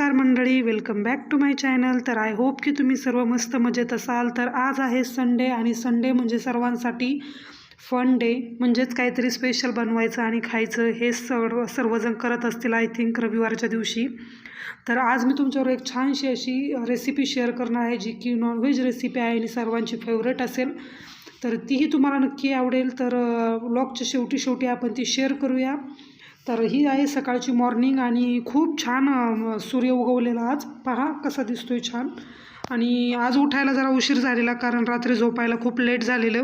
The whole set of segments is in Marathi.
नमस्कार मंडळी welcome back to my channel तर आय होप की तुम्ही सर्व मस्त मजेत असाल. तर आज आहे संडे आणि संडे म्हणजे सर्वांसाठी फन डे म्हणजेच काहीतरी स्पेशल बनवायचं आणि खायचं हे सर्व सर्वजण करत असतील आय थिंक रविवारच्या दिवशी. तर आज मी तुमच्यावर एक छानशी अशी रेसिपी शेअर करणार आहे जी की नॉनव्हेज रेसिपी आहे आणि सर्वांची फेवरेट असेल. तर तीही तुम्हाला नक्की आवडेल. तर ब्लॉगच्या शेवटी शेवटी आपण ती शेअर करूया. तर ही आहे सकाळची मॉर्निंग आणि खूप छान सूर्य उगवलेला आज. पहा कसा दिसतोय छान. आणि आज उठायला जरा उशीर झालेला कारण रात्री झोपायला खूप लेट झालेलं.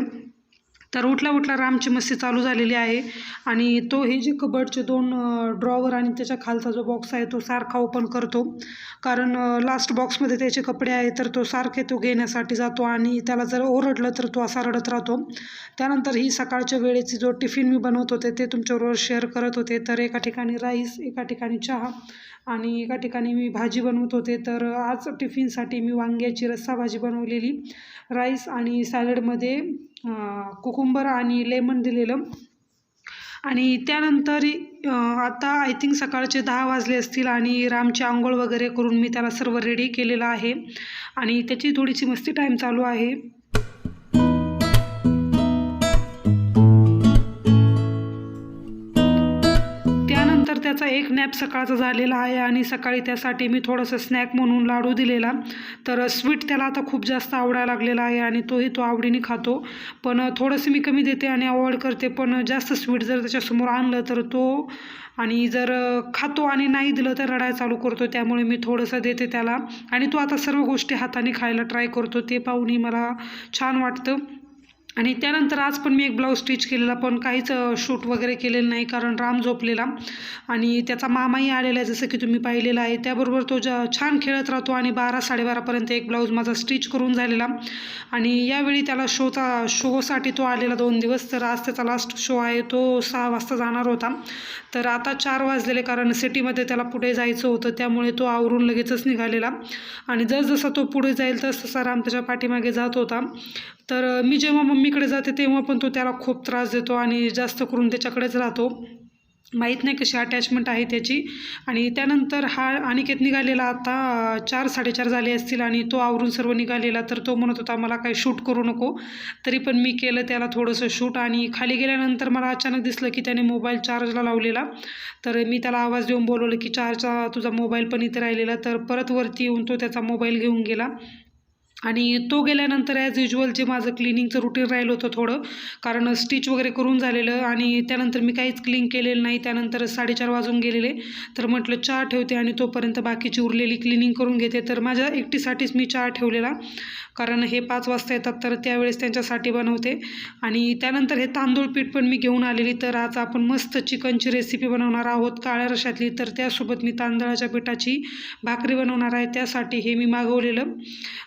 तर उठला उठला रामची मस्ती चालू झालेली आहे. आणि तो हे जे कबडचे दोन ड्रॉवर आणि त्याच्या खालचा जो बॉक्स आहे तो सारखा ओपन करतो. कारण लास्ट बॉक्समध्ये त्याचे कपडे आहे तर तो सारखे तो घेण्यासाठी जातो आणि त्याला जर ओरडलं तर तो असा रडत राहतो. त्यानंतर ही सकाळच्या वेळेची जो टिफिन मी बनवत होते ते तुमच्याबरोबर शेअर करत होते. तर एका ठिकाणी राईस एका ठिकाणी चहा आणि एका ठिकाणी मी भाजी बनवत होते. तर आज टिफिनसाठी मी वांग्याची रस्सा भाजी बनवलेली. राईस आणि सॅलडमध्ये कुकुंबर आणि लेमन दिलेलं. आणि त्यानंतर आता आय थिंक सकाळचे दहा वाजले असतील आणि रामची आंघोळ वगैरे करून मी त्याला सर्व रेडी केलेलं आहे. आणि त्याची थोडीशी मस्ती टाईम चालू आहे. एक नॅप सकाळचा झालेला आहे आणि सकाळी त्यासाठी मी थोडंसं स्नॅक म्हणून लाडू दिलेला. तर स्वीट त्याला आता खूप जास्त आवडायला लागलेला आहे आणि तोही तो आवडीने खातो. पण थोडंसं मी कमी देते आणि अवॉइड करते. पण जास्त स्वीट जर त्याच्यासमोर आणलं तर तो आणि जर खातो आणि नाही दिलं तर रडायला चालू करतो. त्यामुळे मी थोडंसं देते त्याला. आणि तो आता सर्व गोष्टी हाताने खायला ट्राय करतो. ते पाहूनही मला छान वाटतं. आणि त्यानंतर आज पण मी एक ब्लाऊज स्टिच केलेला पण काहीच शूट वगैरे केलेलं नाही कारण राम झोपलेला. आणि त्याचा मामाही आलेला आहे जसं की तुम्ही पाहिलेलं आहे. त्याबरोबर तो ज छान खेळत राहतो आणि बारा साडेबारापर्यंत एक ब्लाऊज माझा स्टिच करून झालेला. आणि यावेळी त्याला शोचा शोसाठी तो आलेला दोन दिवस. तर आज त्याचा लास्ट शो आहे तो सहा वाजता जाणार होता. तर आता चार वाजलेले कारण सिटीमध्ये त्याला पुढे जायचं होतं त्यामुळे तो आवरून लगेचच निघालेला. आणि जसजसा तो पुढे जाईल तस तसा राम त्याच्या पाठीमागे जात होता. तर मी जेव्हा मम्मीकडे जाते तेव्हा पण तो त्याला खूप त्रास देतो आणि जास्त करून त्याच्याकडेच राहतो. माहीत नाही कशी अटॅचमेंट आहे त्याची. आणि त्यानंतर हा अनिकेत निघालेला आता चार साडेचार झाले असतील आणि तो आवरून सर्व निघालेला तर तो म्हणत होता मला काही शूट करू नको. तरी पण मी केलं त्याला थोडंसं शूट आणि खाली गेल्यानंतर मला अचानक दिसलं की त्याने मोबाईल चार्जला लावलेला. तर मी त्याला आवाज देऊन बोलवलं की चार्जचा तुझा मोबाईल पण इथे राहिलेला. तर परत वरती येऊन तो त्याचा मोबाईल घेऊन गेला. आणि तो गेल्यानंतर ॲज युजल जे माझं क्लिनिंगचं रुटीन राहिलं होतं थोडं कारण स्टिच वगैरे करून झालेलं आणि त्यानंतर मी काहीच क्लीन केलेलं नाही त्यानंतर साडेचार वाजून गेलेले. तर म्हटलं चहा ठेवते आणि तोपर्यंत बाकीची उरलेली क्लिनिंग करून घेते. तर माझ्या एकटीसाठीच मी चहा ठेवलेला कारण हे पाच वाजता येतात तर त्यावेळेस त्यांच्यासाठी बनवते. आणि त्यानंतर हे तांदूळ पीठ पण मी घेऊन आलेली. तर आज आपण मस्त चिकनची रेसिपी बनवणार आहोत काळ्या रशातली तर त्यासोबत मी तांदळाच्या पिठाची भाकरी बनवणार आहे. त्यासाठी हे मी मागवलेलं.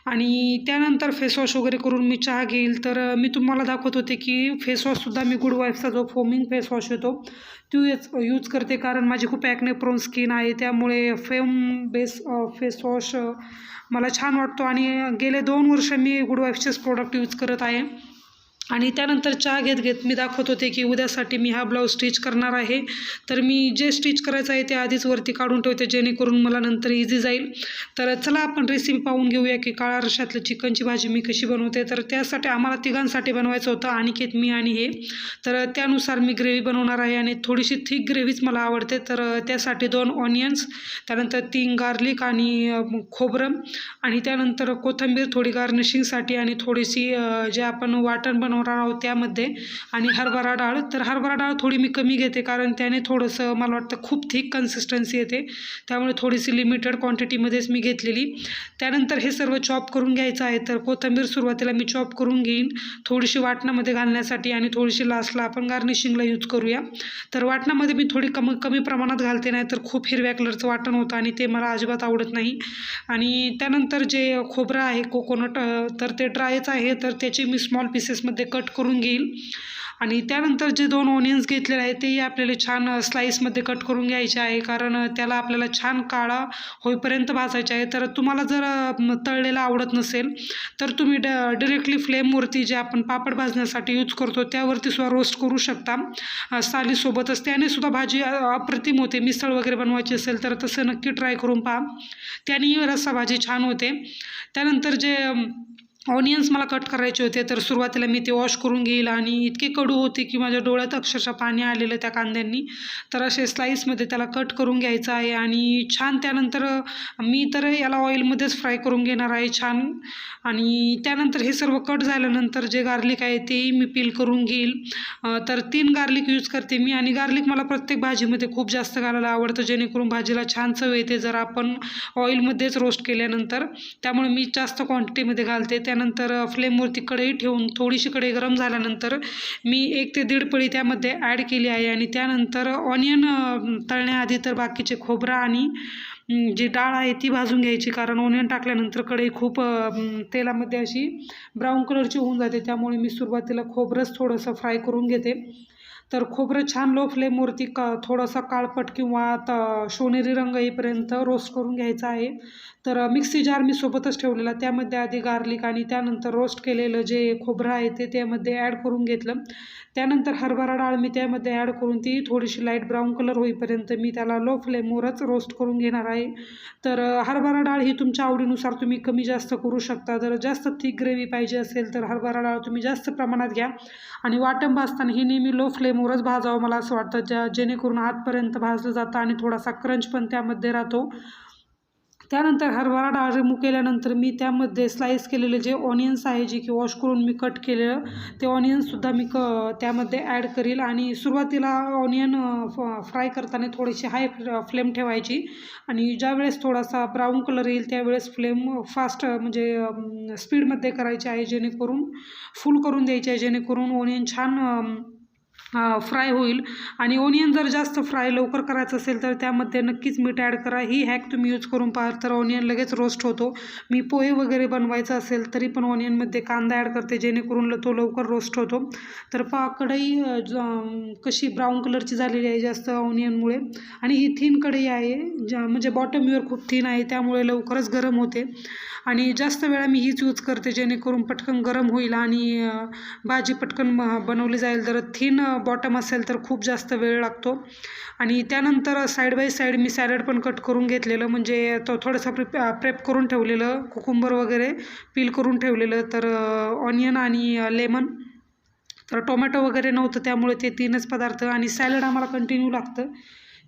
आणि त्यानंतर फेसवॉश वगैरे करून मी चहा घेईल. तर मी तुम्हाला दाखवत होते की फेसवॉशसुद्धा मी गुड वाईफचा जो फोमिंग फेसवॉश येतो तो यूज यूज करते. कारण माझी खूप ॲक्ने प्रोन स्किन आहे. त्यामुळे फेम बेस फेसवॉश मला छान वाटतो. आणि गेले दोन वर्ष मी गुड वाईफचेच प्रोडक्ट यूज करत आहे. आणि त्यानंतर चहा घेत घेत मी दाखवत होते की उद्यासाठी मी हा ब्लाऊज स्टिच करणार आहे. तर मी जे स्टिच करायचं आहे ते आधीच वरती काढून ठेवते जेणेकरून मला नंतर इझी जाईल. तर चला आपण रेसिपी पाहून घेऊया की काळ्या रशातलं चिकनची भाजी मी कशी बनवते. तर त्यासाठी आम्हाला तिघांसाठी बनवायचं होतं अनिकेत मी आणि हे. तर त्यानुसार मी ग्रेव्ही बनवणार आहे आणि थोडीशी थिक ग्रेव्हीच मला आवडते. तर त्यासाठी दोन ऑनियन्स त्यानंतर तीन गार्लिक आणि खोबरं आणि त्यानंतर कोथिंबीर थोडी गार्निशिंगसाठी आणि थोडीशी जे आपण वाटण बनव बनवणार आहोत त्यामध्ये. आणि हरभरा डाळ तर हरभरा डाळ थोडी मी कमी घेते कारण त्याने थोडंसं मला वाटतं खूप थिक कन्सिस्टन्सी येते. त्यामुळे थोडीशी लिमिटेड क्वांटिटीमध्येच मी घेतलेली. त्यानंतर हे सर्व चॉप करून घ्यायचं आहे तर कोथिंबीर सुरुवातीला मी चॉप करून घेईन. थोडीशी वाटणामध्ये घालण्यासाठी आणि थोडीशी लास्टला आपण गार्निशिंगला यूज करूया. तर वाटणामध्ये मी थोडी कमी कमी प्रमाणात घालते नाही तर खूप हिरव्या कलरचं वाटण होतं आणि ते मला अजिबात आवडत नाही. आणि त्यानंतर जे खोबरं आहे कोकोनट तर ते ड्रायच आहे तर त्याचे मी स्मॉल पीसेसमध्ये कट करून घेईल. आणि त्यानंतर जे दोन ओनियन्स घेतलेले आहेत तेही आपल्याला छान स्लाईसमध्ये कट करून घ्यायचे आहे. कारण त्याला आपल्याला छान काळा होईपर्यंत भाजायचे आहे. तर तुम्हाला जर तळलेलं आवडत नसेल तर तुम्ही ड डिरेक्टली फ्लेमवरती जे आपण पापड भाजण्यासाठी यूज करतो त्यावरती सुद्धा रोस्ट करू शकता. सालीसोबतच त्याने सुद्धा भाजी अप्रतिम होते. मिसळ वगैरे बनवायची असेल तर तसं नक्की ट्राय करून पहा. त्यानेही रस्सा भाजी छान होते. त्यानंतर जे ऑनियन्स मला कट करायचे होते तर सुरुवातीला मी ते वॉश करून घेईल आणि इतके कडू होते की माझ्या डोळ्यात अक्षरशः पाणी आलेलं त्या कांद्यांनी. तर असे स्लाईसमध्ये त्याला कट करून घ्यायचं आहे आणि छान त्यानंतर मी तर याला ऑइलमध्येच फ्राय करून घेणार आहे छान. आणि त्यानंतर हे सर्व कट झाल्यानंतर जे गार्लिक आहे तेही मी पील करून घेईल. तर तीन गार्लिक यूज करते मी आणि गार्लिक मला प्रत्येक भाजीमध्ये खूप जास्त घालायला आवडतं जेणेकरून भाजीला छान चव येते जर आपण ऑइलमध्येच रोस्ट केल्यानंतर. त्यामुळे मी जास्त क्वांटिटीमध्ये घालते. त्यानंतर फ्लेमवरती कढई ठेवून थोडीशी कढई गरम झाल्यानंतर मी एक ते दीड पळी त्यामध्ये ॲड केली आहे आणि त्यानंतर ऑनियन तळण्याआधी तर बाकीचे खोबरा आणि जी डाळ आहे ती भाजून घ्यायची कारण ओनियन टाकल्यानंतर कढई खूप तेलामध्ये अशी ब्राऊन कलरची होऊन जाते. त्यामुळे मी सुरुवातीला खोबरंच थोडंसं फ्राय करून घेते. तर खोबरं छान लो फ्लेमवरती का थोडासा काळपट किंवा त सोनेरी रंग येईपर्यंत रोस्ट करून घ्यायचा आहे. तर मिक्सी जार मी सोबतच ठेवलेला. त्यामध्ये आधी गार्लिक आणि त्यानंतर रोस्ट केलेलं जे खोबरं आहे ते त्यामध्ये ॲड करून घेतलं. त्यानंतर हरभरा डाळ मी त्यामध्ये ॲड करून ती थोडीशी लाइट ब्राऊन कलर होईपर्यंत मी त्याला लो फ्लेमवरच रोस्ट करून घेणार आहे. तर हरभरा डाळ ही तुमच्या आवडीनुसार तुम्ही कमी जास्त करू शकता. जर जास्त थिक ग्रेव्ही पाहिजे असेल तर हरभरा डाळ तुम्ही जास्त प्रमाणात घ्या. आणि वाटण भाजताना ही नेहमी लो फ्लेमवरच भाजावं मला असं वाटतं. ज्या जेणेकरून आतपर्यंत भाजलं जातं आणि थोडासा क्रंच पण त्यामध्ये राहतो. त्यानंतर हरभरा डाळ रिमूव केल्यानंतर मी त्यामध्ये स्लाईस केलेले जे ऑनियन्स आहे जे की वॉश करून मी कट केलेलं ते ऑनियन्ससुद्धा मी क त्यामध्ये ॲड करील. आणि सुरुवातीला ऑनियन फ्राय करताना थोडीशी हाय फ्लेम ठेवायची. आणि ज्यावेळेस थोडासा ब्राऊन कलर येईल त्यावेळेस फ्लेम फास्ट म्हणजे स्पीडमध्ये करायची आहे जेणेकरून फुल करून द्यायची आहे जेणेकरून ओनियन छान फ्राय होईल. आणि ओनियन जर जास्त फ्राय लवकर करायचं असेल तर त्यामध्ये नक्कीच मीठ ॲड करा. ही हॅक तुम्ही यूज करून पाहा तर ऑनियन लगेच रोस्ट होतो. मी पोहे वगैरे बनवायचं असेल तरी पण ऑनियनमध्ये कांदा ॲड करते जेणेकरून ल- तो लवकर रोस्ट होतो. तर पा कढई कशी ब्राऊन कलरची झालेली आहे जास्त ऑनियनमुळे आणि ही थिन कढई आहे ज्या म्हणजे बॉटम व्ह्यूअर खूप थिन आहे त्यामुळे लवकरच गरम होते. आणि जास्त वेळा मी हीच यूज करते जेणेकरून पटकन गरम होईल आणि भाजी पटकन बनवली जाईल. तर थिन बॉटम असेल तर खूप जास्त वेळ लागतो. आणि त्यानंतर साईड बाय साईड मी सॅलड पण कट करून घेतलेलं. म्हणजे तो थोडंसं प्रिप प्रेप करून ठेवलेलं. कुकुंबर वगैरे पील करून ठेवलेलं. तर ऑनियन आणि लेमन तर टोमॅटो वगैरे नव्हतं. त्यामुळे ते तीनच पदार्थ. आणि सॅलड आम्हाला कंटिन्यू लागतं.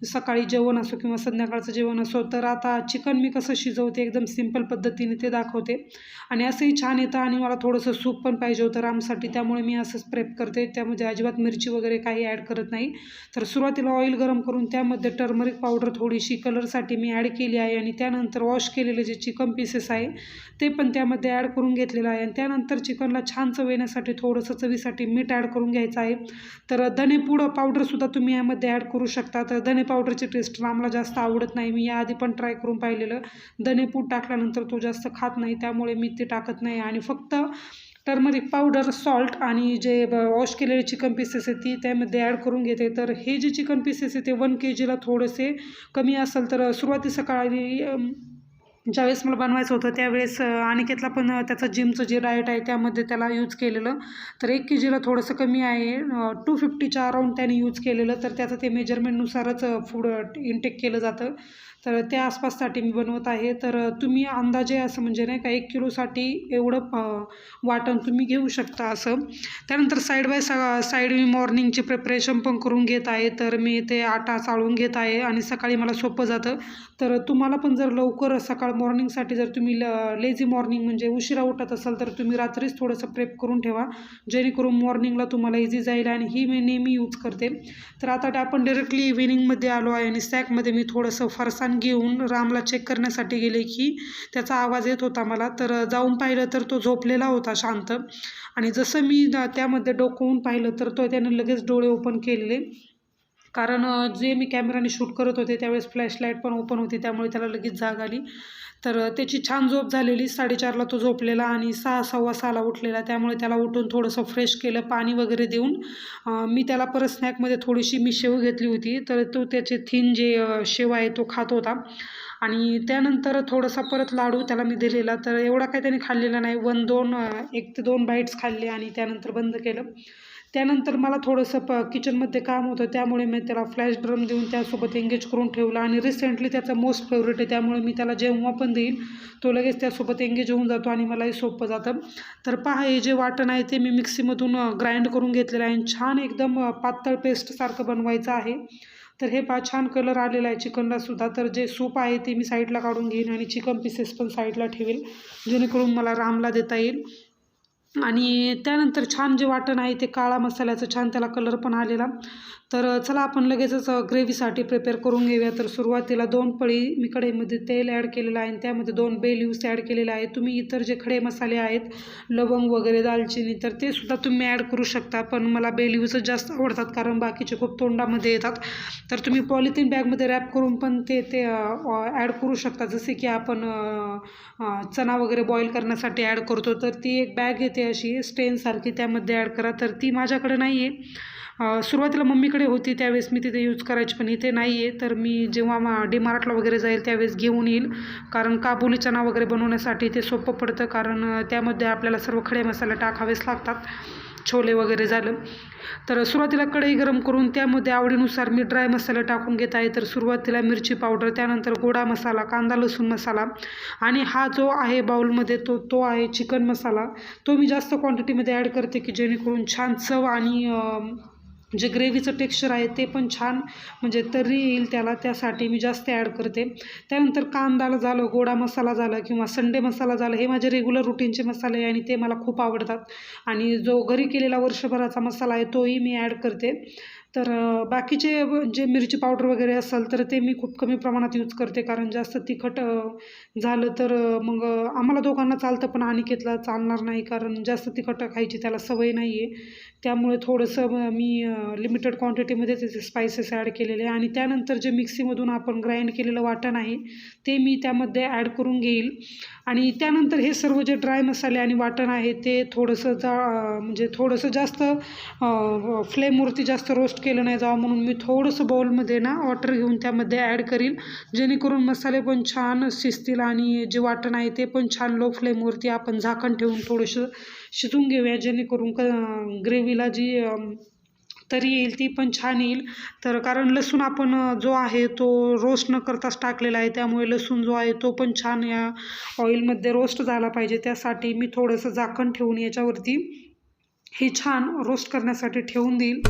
सकाळी जेवण असो किंवा संध्याकाळचं जेवण असो तर आता चिकन मी कसं शिजवते एकदम सिंपल पद्धतीने ते दाखवते. आणि असंही छान येतं आणि मला थोडंसं सूप पण पाहिजे होतं रामसाठी त्यामुळे मी असंच प्रेप करते. त्यामध्ये अजिबात मिरची वगैरे काही ॲड करत नाही. तर सुरुवातीला ऑइल गरम करून त्यामध्ये टर्मरिक पावडर थोडीशी कलरसाठी मी ॲड केली आहे आणि त्यानंतर वॉश केलेले जे चिकन पीसेस आहे ते पण त्यामध्ये ॲड करून घेतलेलं आहे. आणि त्यानंतर चिकनला छान चव येण्यासाठी थोडंसं चवीसाठी मीठ ॲड करून घ्यायचं आहे. तर धनेपूड पावडरसुद्धा तुम्ही यामध्ये ॲड करू शकता. तर धने पावडरची टेस्ट आम्हाला जास्त आवडत नाही. मी याआधी पण ट्राय करून पाहिलेलं. धनेपूड टाकल्यानंतर तो जास्त खात नाही त्यामुळे मी ते टाकत नाही. आणि फक्त टर्मरिक पावडर सॉल्ट आणि जे वॉश केलेले चिकन पीसेस आहेत ती त्यामध्ये ॲड करून घेते. तर हे जे चिकन पीसेस आहे ते वन के जीला थोडेसे कमी असेल तर सुरुवाती सकाळी ज्यावेळेस मला बनवायचं होतं त्यावेळेस अनिकेतला पण त्याचं जिमचं जे डाएट आहे त्यामध्ये त्याला यूज केलेलं. तर एक के जीला थोडंसं कमी आहे टू फिफ्टीच्या अराऊंड त्याने यूज केलेलं. तर त्याचं ते मेजरमेंटनुसारच फूड इनटेक केलं जातं. तर त्या आसपाससाठी मी बनवत आहे. तर तुम्ही अंदाजे असं म्हणजे नाही का एक किलोसाठी एवढं वाटण तुम्ही घेऊ शकता असं. त्यानंतर साईड बाय सा साईड मी मॉर्निंगची प्रिपरेशन पण करून घेत आहे. तर मी ते आटा चाळून घेत आहे आणि सकाळी मला सोपं जातं. तर तुम्हाला पण जर लवकर सकाळ मॉर्निंगसाठी जर तुम्ही ल लेझी मॉर्निंग म्हणजे उशिरा उठत असाल तर तुम्ही रात्रीच थोडंसं प्रेप करून ठेवा. जेणेकरून मॉर्निंगला तुम्हाला इझी जाईल आणि ही मी नेहमी यूज करते. तर आता आपण डायरेक्टली इव्हिनिंगमध्ये आलो आहे आणि स्नॅकमध्ये मी थोडंसं फरसाण घेऊन रामला चेक करण्यासाठी गेले की त्याचा आवाज येत होता मला. तर जाऊन पाहिलं तर तो झोपलेला होता शांत. आणि जसं मी त्यामध्ये डोकवून पाहिलं तर तो त्याने लगेच डोळे ओपन केलेले. कारण जे मी कॅमेराने शूट करत होते त्यावेळेस फ्लॅशलाईट पण ओपन होती त्यामुळे त्याला लगेच जाग आली. तर त्याची छान झोप झालेली साडेचारला तो झोपलेला आणि सहा सव्वा सहाला उठलेला. त्यामुळे त्याला उठून थोडंसं फ्रेश केलं पाणी वगैरे देऊन. मी त्याला परत स्नॅकमध्ये थोडीशी मी शेव घेतली होती. तर तो त्याचे थीन जे शेव आहे तो खात होता. आणि त्यानंतर थोडासा परत लाडू त्याला मी दिलेला. तर एवढा काही त्याने खाल्लेला नाही. वन दोन एक ते दोन बाईट्स खाल्ले आणि त्यानंतर बंद केलं. त्यानंतर मला थोडंसं प किचनमध्ये काम होतं त्यामुळे मी त्याला फ्लॅश ड्रम देऊन त्यासोबत एंगेज करून ठेवला. आणि रिसेंटली त्याचा मोस्ट फेवरेट आहे त्यामुळे मी त्याला जेव्हा पण देईन तो लगेच त्यासोबत एंगेज होऊन जातो आणि मलाही सोपं जातं. तर पहा हे जे वाटण आहे ते मी मिक्सीमधून ग्राइंड करून घेतलेलं आहे. आणि छान एकदम पातळ पेस्टसारखं बनवायचं आहे. तर हे पहा छान कलर आलेला आहे चिकनला सुद्धा तर जे सूप आहे ते मी साईडला काढून घेईन आणि चिकन पीसेस पण साईडला ठेवेल जेणेकरून मला रामला देता येईल. आणि त्यानंतर छान जे वाटण आहे ते काळा मसाल्याचं छान त्याला कलर पण आलेला. तर चला आपण लगेचच ग्रेव्हीसाठी प्रिपेअर करून घेऊया. तर सुरुवातीला दोन पळी मी कढईमध्ये तेल ॲड केलेलं आहे आणि त्यामध्ये दोन बे लिव्स ॲड केलेले आहे. तुम्ही इतर जे खडे मसाले आहेत लवंग वगैरे दालचिनी तर ते सुद्धा तुम्ही ॲड करू शकता. पण मला बे लिव्सच जास्त आवडतात कारण बाकीचे खूप तोंडामध्ये येतात. तर तुम्ही पॉलिथिन बॅगमध्ये रॅप करून पण ते ते ॲड करू शकता. जसे की आपण चना चणा वगैरे बॉईल करण्यासाठी ॲड करतो तर ती एक बॅग येते अशी स्टेनसारखी त्यामध्ये ॲड करा. तर ती माझ्याकडे नाही आहे सुरुवातीला मम्मीकडे होती त्यावेळेस मी तिथे यूज करायची पण इथे नाही आहे तर मी जेव्हा मा डीमार्टला वगैरे जाईल त्यावेळेस घेऊन येईल. कारण काबुली चना वगैरे बनवण्यासाठी ते सोपं पडतं. कारण त्यामध्ये आपल्याला सर्व खडे मसाले टाकावेच लागतात. छोले वगैरे झालं. तर सुरुवातीला कढई गरम करून त्यामध्ये आवडीनुसार मी ड्राय मसाला टाकून घेत आहे. तर सुरुवातीला मिरची पावडर त्यानंतर गोडा मसाला कांदा लसूण मसाला. आणि हा जो आहे बाऊलमध्ये तो तो आहे चिकन मसाला. तो मी जास्त क्वांटिटीमध्ये ॲड करते की जेणेकरून छान चव आणि जे ग्रेव्हीचं टेक्स्चर आहे ते पण छान म्हणजे तर्री येईल त्याला त्यासाठी मी जास्त ॲड करते. त्यानंतर कांदाला झालं गोडा मसाला झाला किंवा संडे मसाला झाला हे माझे रेग्युलर रुटीनचे मसाले आहे आणि ते मला खूप आवडतात. आणि जो घरी केलेला वर्षभराचा मसाला आहे तोही मी ॲड करते. तर बाकीचे जे मिरची पावडर वगैरे असेल तर ते मी खूप कमी प्रमाणात यूज करते. कारण जास्त तिखट झालं तर मग आम्हाला दोघांना चालतं पण अनिकेतला चालणार नाही. कारण जास्त तिखट खायची त्याला सवय नाही आहे त्यामुळे थोडंसं मी लिमिटेड क्वांटिटीमध्ये त्याचे स्पायसेस ॲड केलेले आहे. आणि त्यानंतर जे मिक्सीमधून आपण ग्राइंड केलेलं वाटण आहे ते मी त्यामध्ये ॲड करून घेईल. आणि त्यानंतर हे सर्व जे ड्राय मसाले आणि वाटण आहे ते थोडंसं जा म्हणजे थोडंसं जास्त फ्लेमवरती जास्त रोस्ट केलं नाही जावं म्हणून मी थोडंसं बाउलमध्ये ना वॉटर घेऊन त्यामध्ये ॲड करील जेणेकरून मसाले पण छान शिजतील आणि जे वाटण आहे ते पण छान लो फ्लेमवरती आपण झाकण ठेवून थोडंसं शिजून घेऊया. जेणेकरून क ग्रेव्हीला जी तरी येईल ती पण छान येईल. तर कारण लसूण आपण जो आहे तो रोस्ट न करताच टाकलेला आहे. त्यामुळे लसूण जो आहे तो पण छान या ऑइलमध्ये रोस्ट झाला पाहिजे. त्यासाठी मी थोडंसं झाकण ठेवून याच्यावरती हे छान रोस्ट करण्यासाठी ठेवून देईल.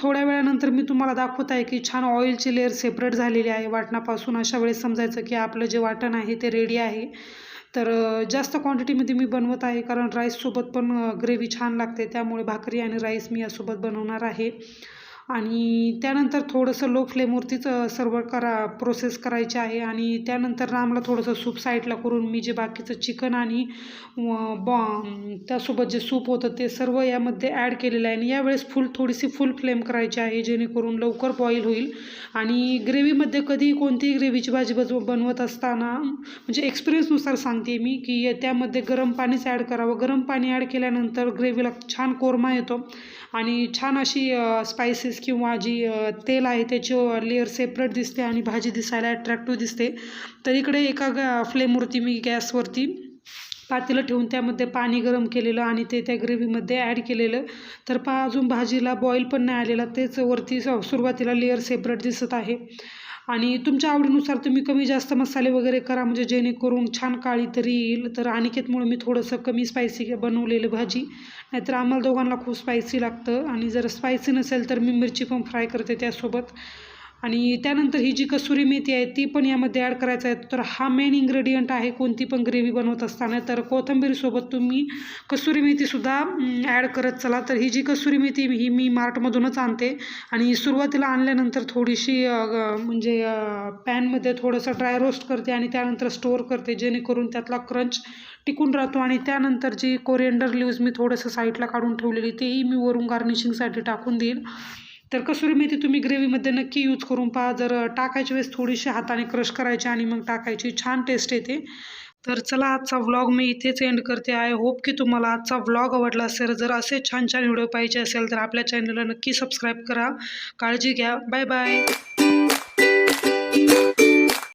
थोड्या वेळानंतर मी तुम्हाला दाखवत आहे की छान ऑइलची लेअर सेपरेट झालेली आहे. वाटणापासून अशा वेळेस समजायचं की आपलं जे वाटण आहे ते रेडी आहे. तर जास्त क्वांटिटीमध्ये मी बनवत आहे कारण राईससोबत पण ग्रेव्ही छान लागते. त्यामुळे भाकरी आणि राईस मी यासोबत बनवणार आहे. आणि त्यानंतर थोडंसं लो फ्लेमवरतीच सर्व करा प्रोसेस करायची आहे. आणि त्यानंतर रामला थोडंसं सूप साईडला करून मी जे बाकीचं चिकन आणि बॉ त्यासोबत जे सूप होतं ते सर्व यामध्ये ॲड केलेलं आहे. आणि यावेळेस फुल थोडीशी फुल फ्लेम करायची आहे जेणेकरून लवकर बॉईल होईल. आणि ग्रेव्हीमध्ये कधी कोणतीही ग्रेव्हीची भाजी बज बनवत असताना म्हणजे एक्सपिरियन्सनुसार सांगते मी की त्यामध्ये गरम पाणीच ॲड करावं. गरम पाणी ॲड केल्यानंतर ग्रेव्हीला छान कोरमा येतो. आणि छान अशी स्पायसेस किंवा जी तेल आहे त्याची लेअर सेपरेट दिसते आणि भाजी दिसायला अट्रॅक्टिव्ह दिसते. तर इकडे एका ग फ्लेमवरती मी गॅसवरती पातेलं ठेवून त्यामध्ये पाणी गरम केलेलं आणि ते त्या ग्रेव्हीमध्ये ॲड केलेलं. तर पा अजून भाजीला बॉईल पण नाही आलेला. तेच वरती सुरुवातीला लेअर सेपरेट दिसत आहे. आणि तुमच्या आवडीनुसार तुम्ही कमी जास्त मसाले वगैरे करा म्हणजे जेणेकरून छान काळी तरी येईल. तर अनिकेतमुळे मी थोडंसं कमी स्पायसी बनवलेलं भाजी. नाहीतर आम्हाला दोघांना खूप स्पायसी लागतं. आणि जर स्पायसी नसेल तर मी मिरची पण फ्राय करते त्यासोबत. आणि त्यानंतर ही जी कसुरी मेथी आहे ती पण यामध्ये ॲड करायचं आहे. तर हा मेन इन्ग्रेडियंट आहे कोणती पण ग्रेव्ही बनवत असताना. तर कोथंबीरसोबत तुम्ही कसुरी मेथीसुद्धा ॲड करत चला. तर ही जी कसुरी मेथी ही मी मार्टमधूनच आणते. आणि सुरुवातीला आणल्यानंतर थोडीशी म्हणजे पॅनमध्ये थोडंसं ड्राय रोस्ट करते आणि त्यानंतर स्टोअर करते. जेणेकरून त्यातला क्रंच टिकून राहतो. आणि त्यानंतर जी कोरिएंडर लिव्ज मी थोडंसं साईडला काढून ठेवलेली तेही मी वरून गार्निशिंगसाठी टाकून देईन. तर कसुरी मेथी तुम्ही ग्रेव्हीमध्ये नक्की यूज करून पहा. जर टाकायच्या वेळेस थोडीशी हाताने क्रश करायची आणि मग टाकायची छान टेस्ट येते. तर चला आजचा व्लॉग मी इथेच एंड करते. आहे होप की तुम्हाला आजचा व्लॉग आवडला असेल. जर असे छान छान व्हिडिओ पाहिजे असेल तर आपल्या चॅनलला नक्की सबस्क्राईब करा. काळजी घ्या. Bye bye